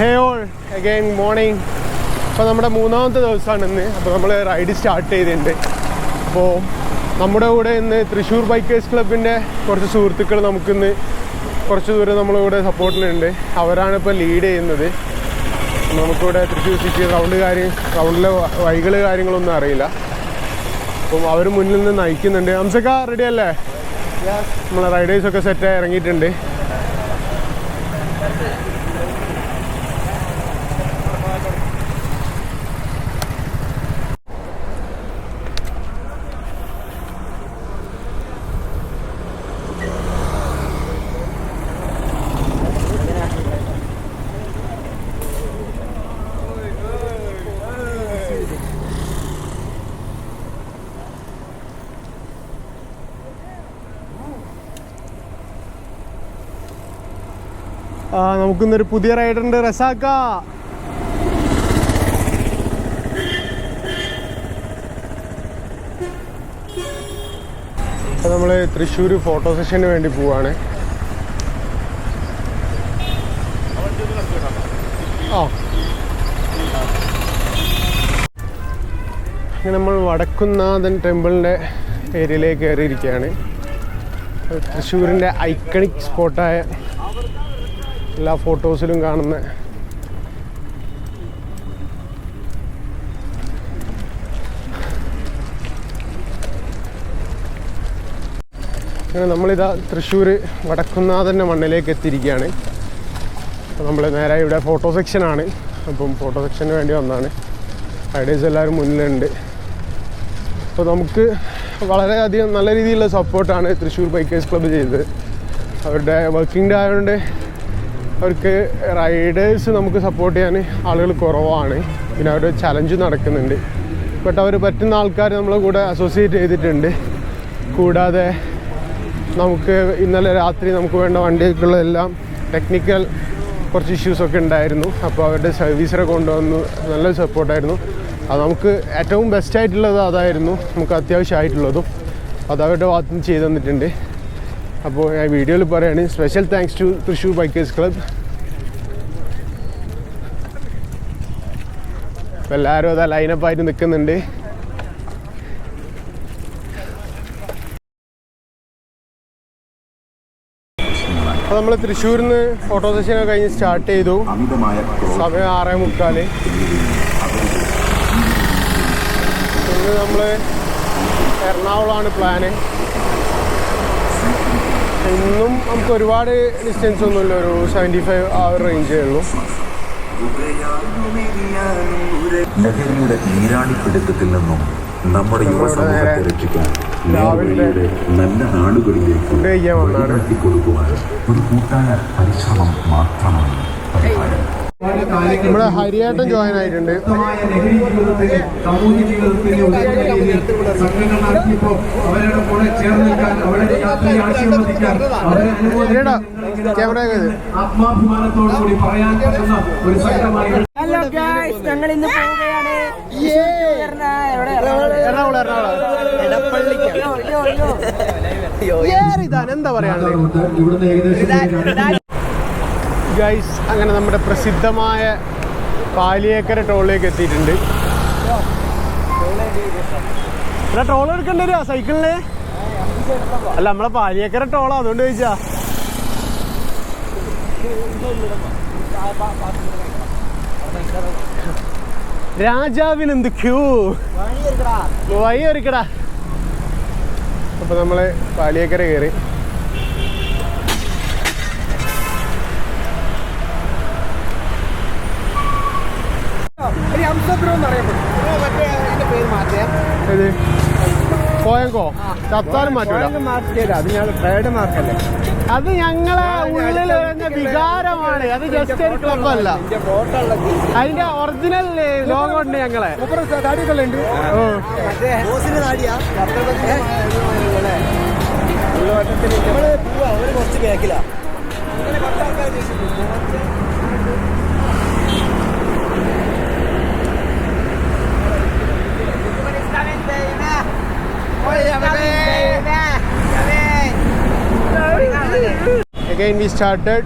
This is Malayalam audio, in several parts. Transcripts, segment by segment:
ഹേ ഓൾ അഗൈൻ മോർണിംഗ് അപ്പോൾ നമ്മുടെ മൂന്നാമത്തെ ദിവസമാണ് ഇന്ന് അപ്പോൾ നമ്മൾ റൈഡ് സ്റ്റാർട്ട് ചെയ്തിട്ടുണ്ട്. അപ്പോൾ നമ്മുടെ കൂടെ ഇന്ന് തൃശ്ശൂർ ബൈക്കേഴ്സ് ക്ലബിന്റെ കുറച്ച് സുഹൃത്തുക്കൾ നമുക്കിന്ന് കുറച്ച് ദൂരം നമ്മളിവിടെ സപ്പോർട്ടിലുണ്ട് അവരാണ് ഇപ്പോൾ ലീഡ് ചെയ്യുന്നത്. നമുക്കിവിടെ തൃശ്ശൂർ സിറ്റി റൗണ്ട് കാര്യം റൗണ്ടിലെ വൈകൾ കാര്യങ്ങളൊന്നും അറിയില്ല. അപ്പം അവർ മുന്നിൽ നിന്ന് നയിക്കുന്നുണ്ട്. ഹംസക്ക റെഡി അല്ലേ? നമ്മളെ റൈഡേഴ്സൊക്കെ സെറ്റായി ഇറങ്ങിയിട്ടുണ്ട് ആ നമുക്കിന്നൊരു പുതിയ റൈഡുണ്ട് റസാക്ക. നമ്മൾ തൃശ്ശൂർ ഫോട്ടോ സെഷന് വേണ്ടി പോവാണ്. നമ്മൾ വടക്കുന്നാഥൻ ടെമ്പിളിന്റെ ഏരിയയിലേക്ക് കയറിയിരിക്കുകയാണ്. തൃശ്ശൂരിന്റെ ഐക്കണിക് സ്പോട്ടായ എല്ലാ ഫോട്ടോസിലും കാണുന്ന അങ്ങനെ നമ്മളിതാ തൃശ്ശൂർ വടക്കുന്നാഥന്റെ മണ്ണിലേക്ക് എത്തിയിരിക്കുകയാണ്. അപ്പോൾ നമ്മൾ നേരെ ഇവിടെ ഫോട്ടോ സെക്ഷനാണ് അപ്പം ഫോട്ടോ സെക്ഷന് വേണ്ടി വന്നാണ്. ഐഡിയസ് എല്ലാവരും മുന്നിലുണ്ട്. അപ്പോൾ നമുക്ക് വളരെയധികം നല്ല രീതിയിലുള്ള സപ്പോർട്ടാണ് തൃശ്ശൂർ ബൈക്കേഴ്സ് ക്ലബ്ബ് ചെയ്തത്. അവരുടെ വർക്കിംഗ് ഡേ ആയതുകൊണ്ട് അവർക്ക് റൈഡേഴ്സ് നമുക്ക് സപ്പോർട്ട് ചെയ്യാൻ ആളുകൾ കുറവാണ്. പിന്നെ അവരുടെ ചലഞ്ച് നടക്കുന്നുണ്ട്. ബട്ട് അവർ പറ്റുന്ന ആൾക്കാർ നമ്മളെ കൂടെ അസോസിയേറ്റ് ചെയ്തിട്ടുണ്ട്. കൂടാതെ നമുക്ക് ഇന്നലെ രാത്രി നമുക്ക് വേണ്ട വണ്ടികൾക്കുള്ളതെല്ലാം ടെക്നിക്കൽ കുറച്ച് ഇഷ്യൂസൊക്കെ ഉണ്ടായിരുന്നു. അപ്പോൾ അവരുടെ സർവീസറെ കൊണ്ടുവന്നു നല്ല സപ്പോർട്ടായിരുന്നു അത് നമുക്ക് ഏറ്റവും ബെസ്റ്റ് ആയിട്ടുള്ളത് അതായിരുന്നു നമുക്ക് അത്യാവശ്യമായിട്ടുള്ളതും. അത് അവരുടെ ഭാഗത്ത് നിന്ന് ചെയ്തു തന്നിട്ടുണ്ട്. അപ്പോൾ ഞാൻ വീഡിയോയിൽ പറയുകയാണ് special thanks to Thrissur bikers club അപ്പോൾ എല്ലാവരും അതാ ലൈനപ്പായിട്ട് നിൽക്കുന്നുണ്ട് അപ്പോൾ നമ്മൾ തൃശ്ശൂരിൽ നിന്ന് ഫോട്ടോ സെഷനൊക്കെ കഴിഞ്ഞ് സ്റ്റാർട്ട് ചെയ്തു. സമയം ആറേ മുക്കാൽ. ഇന്ന് നമ്മൾ എറണാകുളമാണ് പ്ലാന് ഇന്നും നമുക്ക് ഒരുപാട് ഡിസ്റ്റൻസ് ഒന്നുമില്ല ഒരു സെവന്റി ഫൈവ് ആ ഒരു റേഞ്ചേ ഉള്ളൂ. ലഹരിയുടെ നീരാളിപ്പിടുത്തത്തിൽ നിന്നും നമ്മുടെ യുവസമൂഹത്തെ രക്ഷിക്കാൻ നേർവഴിയുടെ നല്ല നാടുകളിലേക്ക് വഴികാട്ടി കൊടുക്കുവാൻ ഒരു കൂട്ടായ പരിശ്രമം മാത്രമാണ് പരിഹാരം. നമ്മുടെ ഹരിയേട്ടൻ ജോയിൻ ആയിട്ടുണ്ട്. കൂടെ ആത്മാഭിമാനത്തോടു പറയാൻ പറ്റുന്ന ഒരു സംഘമായി ഹലോ ഗായ്സ് ഞങ്ങൾ ഇന്ന് പോവുകയാണ്. എറണാകുളം എറണാകുളം എന്താ പറയാനുള്ളത്? ഏകദേശം ഗൈസ് അങ്ങനെ നമ്മുടെ പ്രസിദ്ധമായ പാലിയേക്കര ടോളിലേക്ക് എത്തിയിട്ടുണ്ട്. ഇവിടെ ടോൾ എടുക്കേണ്ടി വരുമോ സൈക്കിളിന്? അല്ല നമ്മളെ പാലിയേക്കര ടോളാ അതുകൊണ്ട് ചോദിച്ചാ. രാജാവിന് എന്ത് ക്യൂ? വഴി ഒരുക്കടാ അപ്പൊ നമ്മൾ പാലിയേക്കര കയറി. ഏത് കോയങ്കോ ചത്താലും മാറ്റൂല. അത് ഞങ്ങൾ ട്രേഡ് മാർക്കല്ലേ അത് ഞങ്ങളെ ഉള്ളിൽ വരുന്ന വികാരമാണ്. അത് ജസ്റ്റ് ഒരു ക്ലബല്ല അതിന്റെ ഒറിജിനൽ ലോഗോ ഉണ്ട് ഞങ്ങളെ. കുറച്ച് കേക്കില്ല again we started.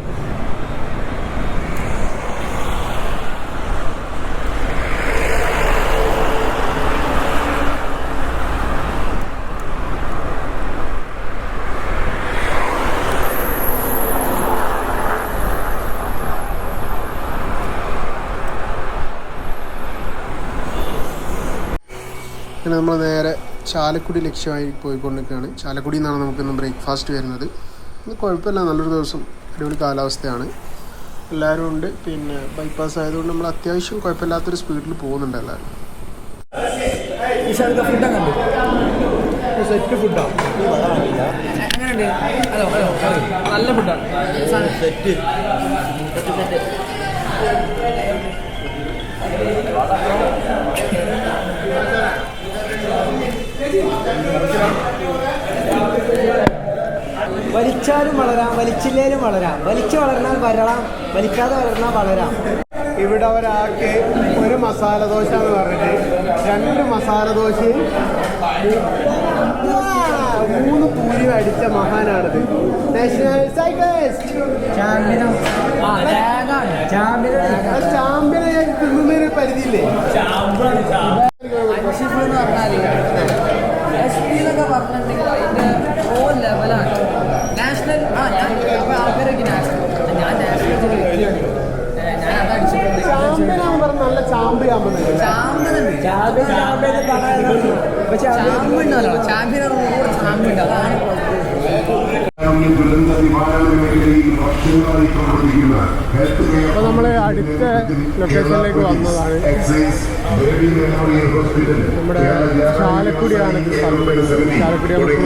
നമ്മൾ നേരെ ചാലക്കുടി ലക്ഷ്യമായി പോയിക്കൊണ്ടിരിക്കുകയാണ്. ചാലക്കുടിയിൽ നിന്നാണ് നമുക്കിന്ന് ബ്രേക്ക്ഫാസ്റ്റ് വരുന്നത്. ഇന്ന് കുഴപ്പമില്ല. നല്ലൊരു ദിവസം. അടിപൊളി കാലാവസ്ഥയാണ്. എല്ലാവരും ഉണ്ട്. പിന്നെ ബൈപ്പാസ് ആയതുകൊണ്ട് നമ്മൾ അത്യാവശ്യം കുഴപ്പമില്ലാത്തൊരു സ്പീഡിൽ പോകുന്നുണ്ട് എല്ലാവരും. സെറ്റ് ഫുഡാണ് നല്ല ഫുഡാണ് സെറ്റ് വലിച്ചാലും വളരാം വലിച്ചില്ലേലും വളരാം. വലിച്ചു വളർന്നാൽ വരളാം വലിക്കാതെ വളർന്നാൽ വളരാം. ഇവിടെ ഒരാൾക്ക് ഒരു മസാല ദോശ എന്ന് പറഞ്ഞിട്ട് രണ്ട് മസാല ദോശയും മൂന്ന് പൂരി അടിച്ച മഹാനാണത്. നാഷണൽ സൈക്ലിസ്റ്റ് ചാമ്പ്യനെ. തിന്നുന്നൊരു പരിധിയില്ലേ അൻഷിഫ് എന്ന് പറഞ്ഞാൽ എസ് പി എന്നൊക്കെ പറഞ്ഞിട്ടുണ്ടെങ്കിൽ അതിന്റെ ഓ ലെവലാണ് നാഷണൽ ആ ഞാൻ അപ്പൊ ആൾക്കാരൊക്കെ നാഷണൽ ഞാൻ നാഷണൽ വ്യക്തിയാണ് ഏ, ഞാൻ അത് അടിച്ചിട്ടുണ്ട് ചാമ്പ്യനാന്ന് പറഞ്ഞ നല്ല ചാമ്പ്യാകുന്നുണ്ട് ചാമ്പ്യനുണ്ട് ചാമ്പ്യൻ ചാമ്പ്യൻ കൂടെ ചാമ്പ്യൻ അതാണ് കുഴപ്പം. ദുരന്ത നിവാരണ മേഖലയിൽ വർഷങ്ങളായി പ്രവർത്തിക്കുന്ന അപ്പോൾ നമ്മൾ അടുത്ത ലൊക്കേഷനിലേക്ക് വന്നതാണ് നമ്മുടെ ചാലക്കുടിയാണ് ചാലക്കുടി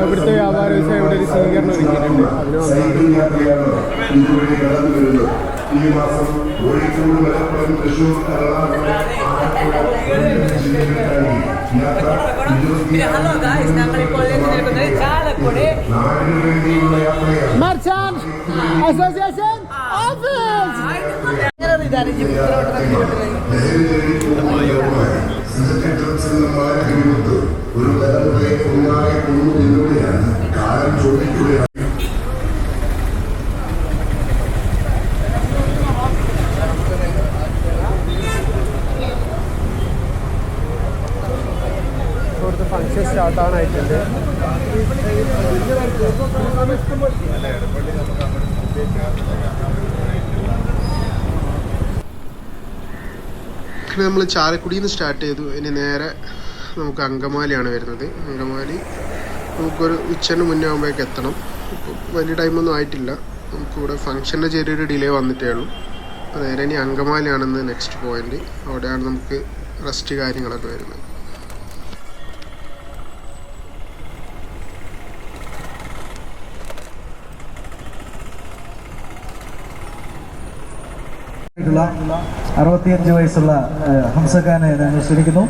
ഇവിടുത്തെ വ്യാപാര വ്യവസായം ഇവിടെ ഒരു സ്വീകരണം ഒരുക്കിയിട്ടുണ്ട് അതിന് വന്നതാണ് ഈ മാസം കോഴിക്കോട് മലപ്പുറം തൃശൂർ ജില്ലകളിലായി യാത്ര നാടിനു വേണ്ടിയുള്ള യാത്രയാണ് ഒരു തലമുറയെ ഒന്നാകെ കൊണ്ടുവന്നതിലൂടെയാണ് കാലം ചോദിക്കുകയാണ്. ആവാനായിട്ടുണ്ട് നമ്മൾ ചാലക്കുടിയിൽ നിന്ന് സ്റ്റാർട്ട് ചെയ്തു. ഇനി നേരെ നമുക്ക് അങ്കമാലിയാണ് വരുന്നത്. അങ്കമാലി നമുക്കൊരു ഉച്ചന് മുന്നേ ആകുമ്പോഴേക്ക് എത്തണം. ഇപ്പം വലിയ ടൈമൊന്നും ആയിട്ടില്ല. നമുക്കിവിടെ ഫംഗ്ഷന്റെ ചെറിയൊരു ഡിലേ വന്നിട്ടേ ഉള്ളൂ. അപ്പോൾ നേരെ ഇനി അങ്കമാലിയാണെന്ന് നെക്സ്റ്റ് പോയിന്റ് അവിടെയാണ് നമുക്ക് റെസ്റ്റ് കാര്യങ്ങളൊക്കെ വരുന്നത്. ആയിട്ടുള്ള അറുപത്തിയഞ്ച് വയസ്സുള്ള ഹംസഖാനെ ഞങ്ങൾ ക്ഷണിക്കുന്നു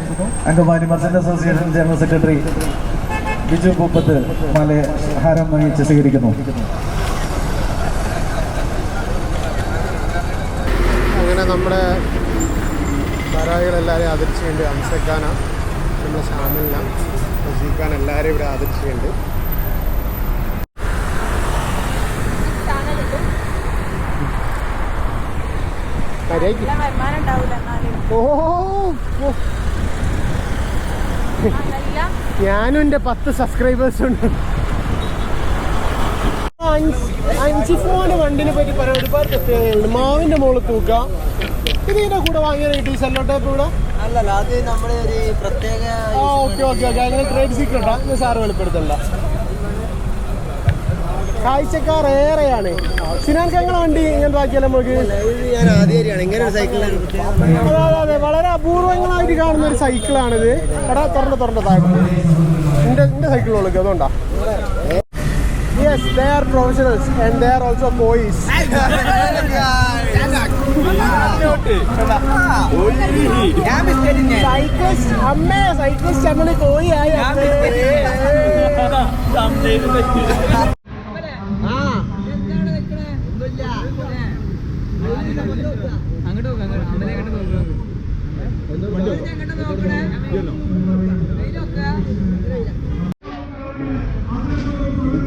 Angamaly merchant association general secretary Biju Pooppath മാലെ ഹാരം വഹിച്ച് സ്വീകരിക്കുന്നു. അങ്ങനെ നമ്മുടെ ധാരാളികളെല്ലാവരെയും ആദരിച്ചുകൊണ്ട് ഹംസഖാന നമ്മുടെ ഷാമിലിന റസീഖാൻ എല്ലാവരെയും ഇവിടെ ആദരിച്ചുകൊണ്ട് ഉണ്ടാവില്ല ഓ ഞാനും എന്റെ പത്ത് സബ്സ്ക്രൈബേഴ്സ് ഉണ്ട്. അഞ്ച് ഫോണ് വണ്ടിനെ പറ്റി പറയാൻ ഒരുപാട് പ്രത്യേകതയുണ്ട് മാവിന്റെ മുകളിൽ തൂക്കാം ഇതിന്റെ കൂടെ വാങ്ങിയ കിട്ടി സെല്ലോ ടേപ്പ് ഇവിടെ? അല്ലല്ല അത് നമ്മുടെ ഒരു പ്രത്യേക ഓക്കെ ഓക്കെ ഓക്കെ. അങ്ങനെ ട്രേഡ് സീക്രട്ടാ ഞാൻ സാറ് വെളിപ്പെടുത്തണ്ട. കാഴ്ചക്കാർ ഏറെയാണ്. സിനാൻക്ക് എങ്ങനെ വണ്ടി ഇങ്ങനത്തെ നമുക്ക്? ഞാൻ ഒരു സൈക്കിളിൽ അതെ അതെ അതെ. വളരെ അപൂർവങ്ങളായിട്ട് കാണുന്ന ഒരു സൈക്കിളാണിത് എടാ തുറന്ന തുറന്ന താഴെ എന്റെ എന്റെ സൈക്കിൾ ഉള്ളു അതുകൊണ്ടാ. Yes they are professionals and they are also boys cyclist അമ്മേ സൈക്കിളിസ്റ്റ് അമ്മനെ കോഴിയായി.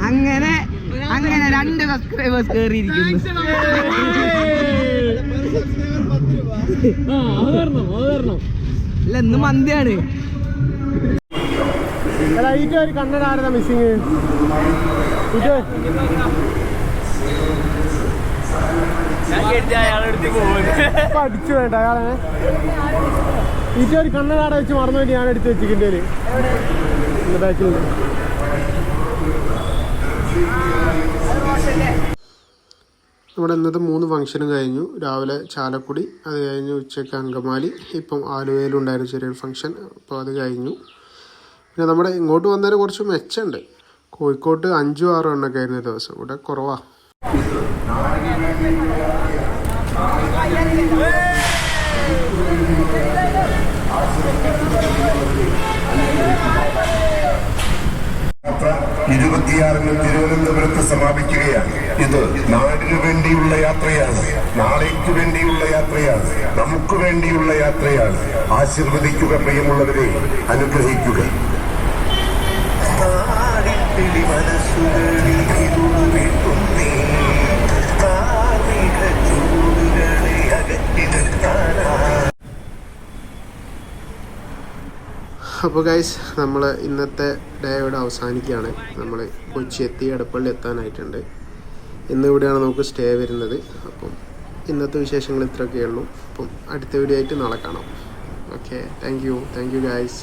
അങ്ങനെ അങ്ങനെ രണ്ട് സബ്സ്ക്രൈബേഴ്സ് കയറിയിരിക്കുന്നു അല്ല ഇന്ന് മന്തിയാണ്. ഒരു കണ്ണട ആരതാ മിസ്സിങ് ഇത് അടിച്ചു വേണ്ട അയാളെ. ഈറ്റ ഒരു വെച്ച് മറന്നു വേണ്ടി ഞാൻ എടുത്ത് വെച്ചിട്ടുണ്ട് ബാക്കിലുണ്ട് നമ്മുടെ ഇന്നത്തെ മൂന്ന് ഫംഗ്ഷനും കഴിഞ്ഞു. രാവിലെ ചാലക്കുടി അത് കഴിഞ്ഞു ഉച്ചയ്ക്ക് അങ്കമാലി. ഇപ്പം ആലുവയിലുണ്ടായിരുന്നു ചെറിയൊരു ഫംഗ്ഷൻ അപ്പോൾ അത് കഴിഞ്ഞു. പിന്നെ നമ്മുടെ ഇങ്ങോട്ട് വന്നതിന് കുറച്ച് മെച്ചമുണ്ട്. കോഴിക്കോട്ട് അഞ്ചും ആറും എണ്ണൊക്കെ ആയിരുന്നു ദിവസം. ഇവിടെ കുറവാ യാത്ര ഇരുപത്തിയാറിന് തിരുവനന്തപുരത്ത് സമാപിക്കുകയാണ്. ഇത് നാടിനു വേണ്ടിയുള്ള യാത്രയാണ്. നാളേക്ക് വേണ്ടിയുള്ള യാത്രയാണ്. നമുക്ക് വേണ്ടിയുള്ള യാത്രയാണ്. ആശീർവദിക്കുക പ്രിയമുള്ളവരെ അനുഗ്രഹിക്കുക. അപ്പോൾ ഗൈസ് നമ്മൾ ഇന്നത്തെ ഡേ ഇവിടെ അവസാനിക്കുകയാണ്. നമ്മൾ കൊച്ചി എത്തി എടപ്പള്ളി എത്താനായിട്ടുണ്ട്. ഇന്ന് ഇവിടെയാണ് നമുക്ക് സ്റ്റേ വരുന്നത്. അപ്പം ഇന്നത്തെ വിശേഷങ്ങൾ ഇത്രയൊക്കെ ഇത്രയൊക്കെയുള്ളൂ അപ്പം അടുത്ത വീഡിയോ ആയിട്ട് നാളെ കാണാം. Okay thank you thank you guys